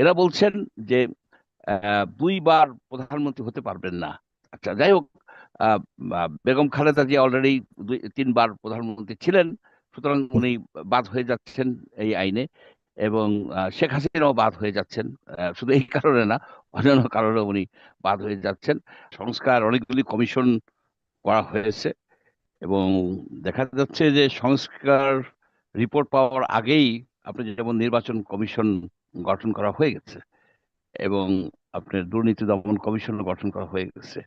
এরা বলছেন যে দুইবার প্রধানমন্ত্রী হতে পারবেন না। আচ্ছা যাই হোক বেগম খালেদা জিয়া অলরেডি দুই, তিনবার প্রধানমন্ত্রী ছিলেন, সুতরাং উনি বাদ হয়ে যাচ্ছেন এই আইনে এবং শেখ হাসিনাও বাদ হয়ে যাচ্ছেন শুধু এই কারণে না, অন্যান্য কারণে উনি বাদ হয়ে যাচ্ছেন। সংস্কার অনেকগুলি কমিশন করা হয়েছে এবং দেখা যাচ্ছে যে সংস্কার রিপোর্ট পাওয়ার আগেই আপনি যেমন নির্বাচন কমিশন গঠন করা হয়ে গেছে এবং আপনার দুর্নীতি দমন কমিশন গঠন করা হয়ে গেছে।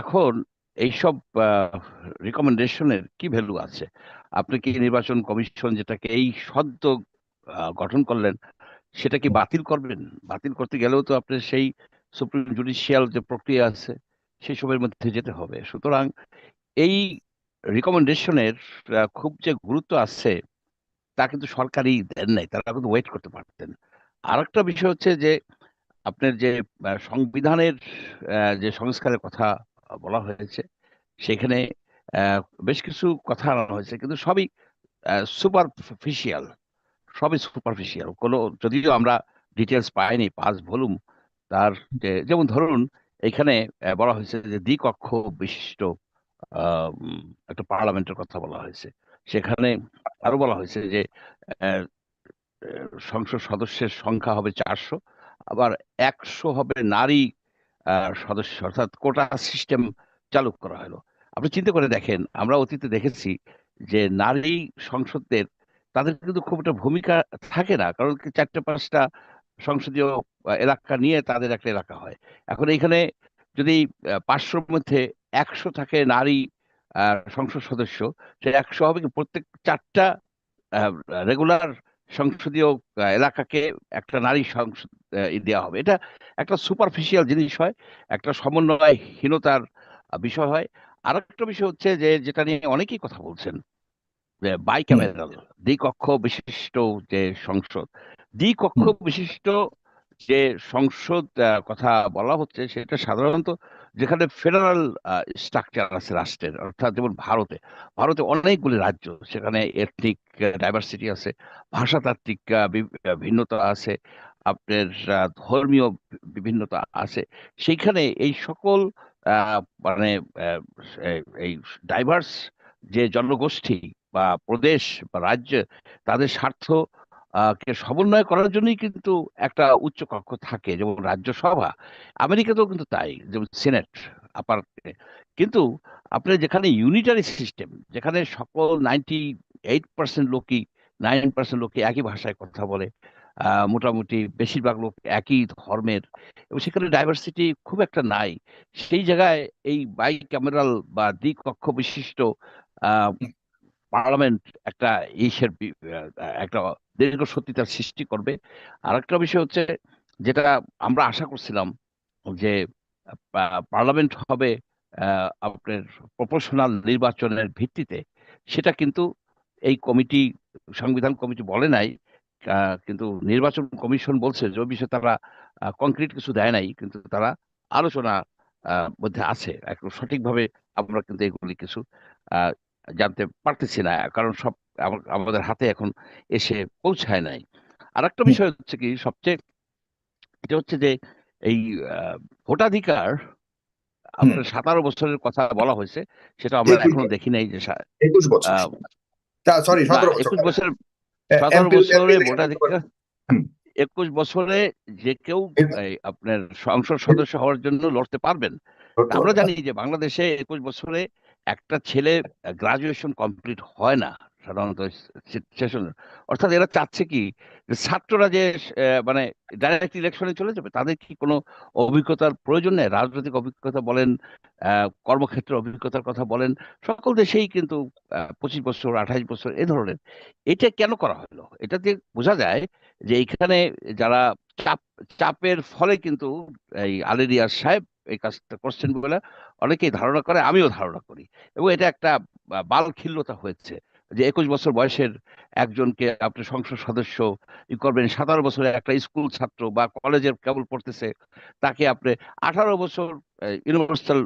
এখন এইসব রিকমেন্ডেশনের কি ভ্যালু আছে? আপনি কি নির্বাচন কমিশন যেটাকে এই সদ্য গঠন করলেন, সেটা কি বাতিল করবেন? বাতিল করতে গেলেও তো আপনার সেই সুপ্রিম জুডিশিয়াল যে প্রক্রিয়া আছে, সেই সবের মধ্যে যেতে হবে। সুতরাং এই রিকমেন্ডেশনের খুব যে গুরুত্ব আছে, তা কিন্তু সরকারই দেন নাই। তারা কিন্তু ওয়েট করতে পারতেন। আর একটা বিষয় হচ্ছে যে, আপনার যে সংবিধানের যে সংস্কারের কথা বলা হয়েছে, সেখানে বেশ কিছু কথা আনা হয়েছে, কিন্তু সবই সুপারফিশিয়াল সবই সুপারফিশিয়াল কোনো, যদিও আমরা ডিটেলস পাইনি পাঁচ ভলুম তার যেমন ধরুন, এখানে বলা হয়েছে যে, দ্বিকক্ষ বিশিষ্ট একটা পার্লামেন্টের কথা বলা হয়েছে। সেখানে আরও বলা হয়েছে যে সংসদ সদস্যের সংখ্যা হবে চারশো, আবার একশো হবে নারী সদস্য, অর্থাৎ কোটা সিস্টেম চালু করা হলো। আপনি চিন্তা করে দেখেন, আমরা অতীতে দেখেছি যে নারী সংসদদের, তাদের কিন্তু খুব একটা ভূমিকা থাকে না, কারণ চারটে পাঁচটা সংসদীয় এলাকা নিয়ে তাদের একটা এলাকা হয়। এখন এইখানে যদি পাঁচশোর মধ্যে একশো থাকে নারী সংসদ সদস্য সে একশো হবে কি প্রত্যেক চারটা রেগুলার সংসদীয় এলাকাকে একটা নারী সংসদ দেওয়া হবে। এটা একটা সুপারফিশিয়াল জিনিস হয় একটা সমন্বয়হীনতার বিষয় হয়। আর একটা বিষয় হচ্ছে যে যেটা নিয়ে অনেকেই কথা বলছেন যে বাইক্যামেরাল দ্বিকক্ষ বিশিষ্ট যে সংসদ দ্বিকক্ষ বিশিষ্ট যে সংসদ কথা বলা হচ্ছে সেটা সাধারণত যেখানে ফেডারাল স্ট্রাকচার আছে রাষ্ট্রের, অর্থাৎ যেমন ভারতে ভারতে অনেকগুলি রাজ্য, সেখানে এথনিক ডাইভার্সিটি আছে, ভাষাতাত্ত্বিক ভিন্নতা আছে, আপনার ধর্মীয় বিভিন্নতা আছে, সেইখানে এই সকল মানে এই ডাইভার্স যে জনগোষ্ঠী বা প্রদেশ বা রাজ্য, তাদের স্বার্থ কে সমন্বয় করার জন্যই কিন্তু একটা উচ্চ কক্ষ থাকে, যেমন রাজ্যসভা। আমেরিকাতেও কিন্তু তাই, যেমন সিনেট, আপার কিন্তু আপনার যেখানে ইউনিটারি সিস্টেম যেখানে সকল নাইনটি এইট পার্সেন্ট লোকই নাইন পার্সেন্ট লোকই একই ভাষায় কথা বলে মোটামুটি বেশিরভাগ লোক একই ধর্মের, এবং সেখানে ডাইভার্সিটি খুব একটা নাই। সেই জায়গায় এই বাই ক্যামেরাল বা দ্বিকক্ষ বিশিষ্ট পার্লামেন্ট একটা ইসের একটা দীর্ঘ সত্যিতার সৃষ্টি করবে। আর একটা বিষয় হচ্ছে যেটা আমরা আশা করছিলাম যে পার্লামেন্ট হবে আপনার প্রপোর্শনাল নির্বাচনের ভিত্তিতে। সেটা কিন্তু এই কমিটি, সংবিধান কমিটি বলে নাই কিন্তু নির্বাচন কমিশন বলছে যে বিষয়ে তারা কংক্রিট কিছু দেয় নাই, কিন্তু তারা আলোচনা মধ্যে আছে। সঠিকভাবে আমরা কিন্তু এগুলি কিছু জানতে পারতেছি না, কারণ সব আমাদের হাতে এখন এসে পৌঁছায় নাই। আর একটা বিষয় হচ্ছে কি সবচেয়ে এটা হচ্ছে যে এই ভোটাধিকার আপনার সাতারো বছরের কথা বলা হয়েছে সেটা আমরা এখনও দেখি নাই যে একুশ বছর। সরি একুশ বছর সতেরো বছরে ভোটাধিকার একুশ বছরে যে কেউ আপনার সংসদ সদস্য হওয়ার জন্য লড়তে পারবেন। আমরা জানি যে বাংলাদেশে একুশ বছরে একটা ছেলে গ্রাজুয়েশন কমপ্লিট হয় না। সাধারণত সেশন অর্থাৎ এরা চাচ্ছে কি যে ছাত্ররা যে মানে ডাইরেক্ট ইলেকশনে চলে যাবে, তাদের কি কোনো অভিজ্ঞতার প্রয়োজন নেই? রাজনৈতিক অভিজ্ঞতা বলেন কর্মক্ষেত্র অভিজ্ঞতার কথা বলেন, সকল দেশেই কিন্তু পঁচিশ বছর আঠাইশ বছর, এ ধরনের। এটা কেন করা হলো? এটা এটাতে বোঝা যায় যে এইখানে যারা চাপ, চাপের ফলে কিন্তু এই আলেরিয়া সাহেব এই কাজটা করছেন বলে অনেকেই ধারণা করে, আমিও ধারণা করি। এবং এটা একটা বাল খিল্লতা হয়েছে। যে একুশ বছর বয়সের একজনকে আপনি সংসদ সদস্য ই করবেন, সাতারো বছরের একটা স্কুল ছাত্র বা কলেজের কেবল পড়তেছে, তাকে আপনি আঠারো বছর ইউনিভার্সাল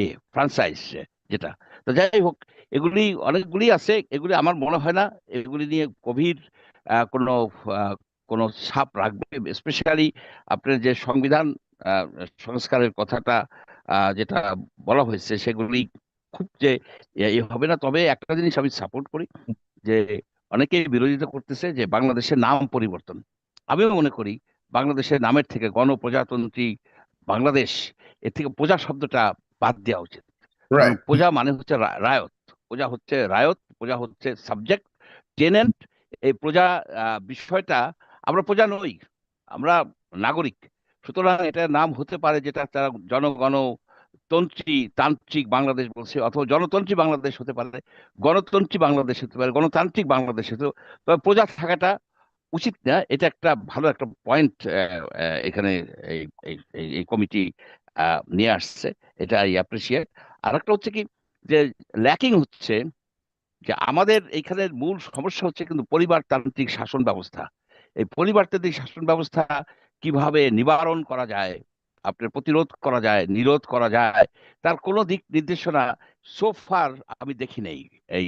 ইয়ে ফ্রান্সাইজ যেটা। তো যাই হোক, এগুলি অনেকগুলি আছে, এগুলি আমার মনে হয় না, এগুলি নিয়ে গভীর কোনো কোনো ছাপ রাখবে। স্পেশালি আপনার যে সংবিধান সংস্কারের কথাটা যেটা বলা হয়েছে, সেগুলি খুব যে এ এ হবে না। তবে একটা জিনিস আমি সাপোর্ট করি যে অনেকেই বিরোধিতা করতেছে যে বাংলাদেশের নাম পরিবর্তন। আমিও মনে করি বাংলাদেশের নামের থেকে গণপ্রজাতন্ত্রী বাংলাদেশ এর থেকে প্রজা শব্দটা বাদ দেওয়া উচিত। প্রজা মানে হচ্ছে রায়ত। প্রজা হচ্ছে রায়ত প্রজা হচ্ছে সাবজেক্ট টেনেন্ট এই প্রজা বিষয়টা আমরা প্রজা নই আমরা নাগরিক। সুতরাং এটা নাম হতে পারে যেটা তারা জনগণ তন্ত্রী, তান্ত্রিক বাংলাদেশ বলছে, অথবা জনতন্ত্রী বাংলাদেশ হতে পারে, গণতন্ত্রী বাংলাদেশ হতে পারে, গণতান্ত্রিক বাংলাদেশ হতে তবে প্রজা থাকাটা উচিত না, এটা একটা ভালো একটা পয়েন্ট এখানে এই কমিটি নিয়ে আসছে, এটা আই অ্যাপ্রিসিয়েট আর একটা হচ্ছে কি, যে ল্যাকিং হচ্ছে যে আমাদের এইখানের মূল সমস্যা হচ্ছে কিন্তু পরিবারতান্ত্রিক শাসন ব্যবস্থা। এই পরিবারতান্ত্রিক শাসন ব্যবস্থা কীভাবে নিবারণ করা যায় আপনার প্রতিরোধ করা যায়, নিরোধ করা যায়, তার কোনো দিক নির্দেশনা সোফার আমি দেখি নেই। এই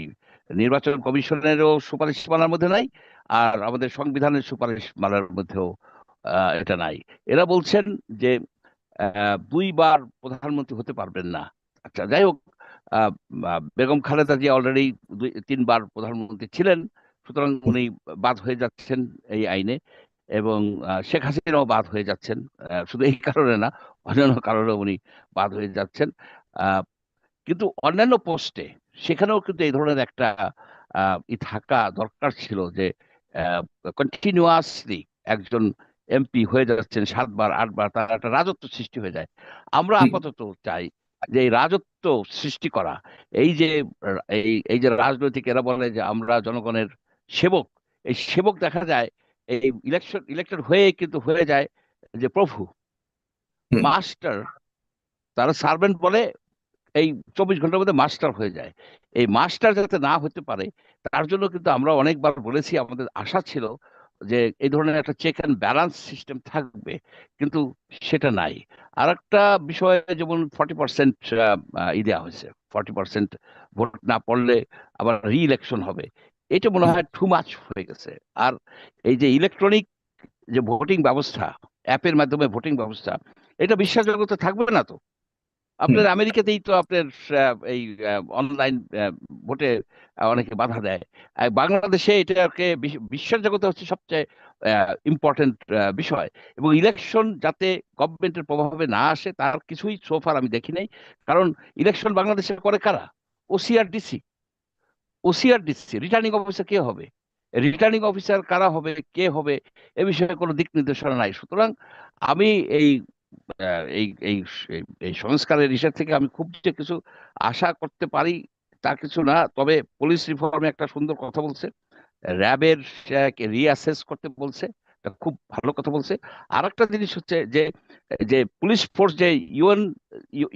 নির্বাচন কমিশনেরও সুপারিশ মালার মধ্যে নাই, আর আমাদের সংবিধানের সুপারিশ মালার মধ্যেও এটা নাই। এরা বলছেন যে দুইবার প্রধানমন্ত্রী হতে পারবেন না। আচ্ছা যাই হোক বেগম খালেদা জিয়া অলরেডি তিনবার প্রধানমন্ত্রী ছিলেন, সুতরাং উনি বাদ হয়ে যাচ্ছেন এই আইনে। এবং শেখ হাসিনাও বাদ হয়ে যাচ্ছেন। শুধু এই কারণে না অন্যান্য কারণে উনি বাদ হয়ে যাচ্ছেন। কিন্তু অন্যান্য পোস্টে সেখানেও কিন্তু এই ধরনের একটা ই থাকা দরকার ছিল যে কন্টিনিউয়াসলি একজন এমপি হয়ে যাচ্ছেন সাতবার আটবার তার একটা রাজত্ব সৃষ্টি হয়ে যায়। আমরা আপাতত চাই যে এই রাজত্ব সৃষ্টি করা এই যে এই এই যে রাজনৈতিক এরা বলে যে আমরা জনগণের সেবক এই সেবক দেখা যায় এই ইলেকশন ইলেক্টেড হয়ে কিন্তু হয়ে যায় যে প্রভু মাস্টার তারা সার্ভেন্ট বলে এই চব্বিশ ঘণ্টার মধ্যে মাস্টার হয়ে যায়। এই মাস্টার যাতে না হতে পারে তার জন্য কিন্তু আমরা অনেকবার বলেছি আমাদের আশা ছিল যে এই ধরনের একটা চেক অ্যান্ড ব্যালান্স সিস্টেম থাকবে কিন্তু সেটা নাই। আর একটা বিষয় যেমন ফর্টি পার্সেন্ট ই দেওয়া হয়েছে ফর্টি পার্সেন্ট ভোট না পড়লে আবার রি ইলেকশন হবে। এটা মনে হয়। টু মাচ হয়ে গেছে। আর এই যে ইলেকট্রনিক যে ভোটিং ব্যবস্থা অ্যাপের মাধ্যমে ভোটিং ব্যবস্থা এটা বিশ্বাসযোগ্যতা থাকবে না তো? আপনার আমেরিকাতেই তো আপনার এই অনলাইন ভোটে অনেকে বাধা দেয়। আর বাংলাদেশে এটাকে বিশ- বিশ্বাসযোগ্যতা হচ্ছে সবচেয়ে ইম্পর্টেন্ট বিষয়। এবং ইলেকশন যাতে গভর্নমেন্টের প্রভাবে না আসে তার কিছুই সোফার আমি দেখি নাই। কারণ ইলেকশন বাংলাদেশে করে কারা? ওসিআরডিসি ওসিআরডিসি রিটার্নিং অফিসার কে হবে? রিটার্নিং অফিসার কারা হবে? কে হবে? এ বিষয়ে কোনো দিক নির্দেশনা নাই। সুতরাং আমি এই এই এই সংস্কারের হিসাব থেকে আমি খুব যে কিছু আশা করতে পারি তা কিছু না। তবে পুলিশ রিফর্মে একটা সুন্দর কথা বলছে। র্যাবের রিঅ্যাসেস করতে বলছে। খুব ভালো কথা বলছে। আর একটা জিনিস হচ্ছে যে যে পুলিশ ফোর্স যে ইউএন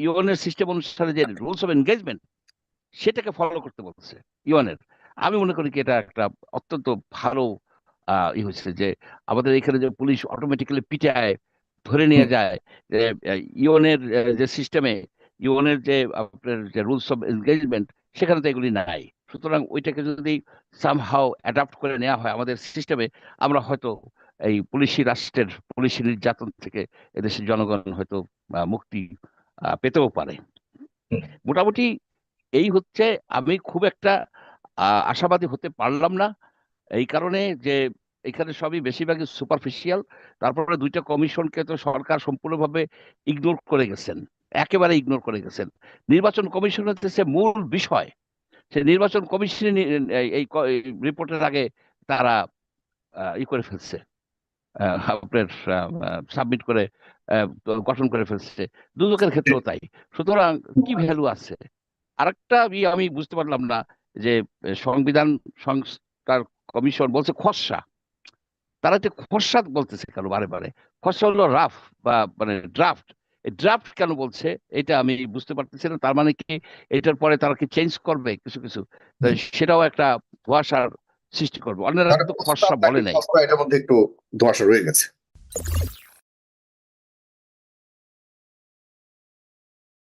ইউএন এর সিস্টেম অনুসারে যে রুলস অফ এনগেজমেন্ট সেটাকে ফলো করতে বলছে ইউএন এর আমি মনে করি কি এটা একটা অত্যন্ত ভালো ই হয়েছে যে আমাদের এখানে যে পুলিশ অটোমেটিক্যালি পিটায় ধরে নিয়ে যায় ইউএনের যে সিস্টেমে ইউএনের যে আপনার যে রুলস অফ এনগেজমেন্ট সেখানে তো এগুলি নাই। সুতরাং ওইটাকে যদি সামহাও অ্যাডাপ্ট করে নেওয়া হয় আমাদের সিস্টেমে আমরা হয়তো এই পুলিশি রাষ্ট্রের পুলিশি নির্যাতন থেকে এদেশের জনগণ হয়তো মুক্তি পেতেও পারে। মোটামুটি এই হচ্ছে আমি খুব একটা আশাবাদী হতে পারলাম না। এই কারণে যে এখানে সবই বেশিরভাগই সুপারফিশিয়াল তারপরে দুইটা কমিশনকে তো সরকার সম্পূর্ণভাবে ইগনোর করে গেছেন, একেবারে ইগনোর করে গেছেন। নির্বাচন কমিশন হচ্ছে মূল বিষয়। সে নির্বাচন কমিশন এই রিপোর্টের আগে তারা ই করে ফেলছে আপনার সাবমিট করে গঠন করে ফেলছে। দুদকের ক্ষেত্রেও তাই। সুতরাং কি ভ্যালু আছে? আরেকটা আমি বুঝতে পারলাম না যে সংবিধান সংস্কার কমিশন বলছে খসড়া। তারা যে খসড়া বলতেছে কেন বারে বারে? খসড়া হলো রাফ বা মানে ড্রাফট। ড্রাফট কেন বলছে? এটা আমি বুঝতে পারতেছি না। তার মানে কি এটার পরে তারা কি চেঞ্জ করবে কিছু কিছু? সেটাও একটা ধোয়াশার সৃষ্টি করবে। অন্যরা কিন্তু খসড়া বলে নাই। এটার মধ্যে একটু ধোঁয়াশা রয়ে গেছে।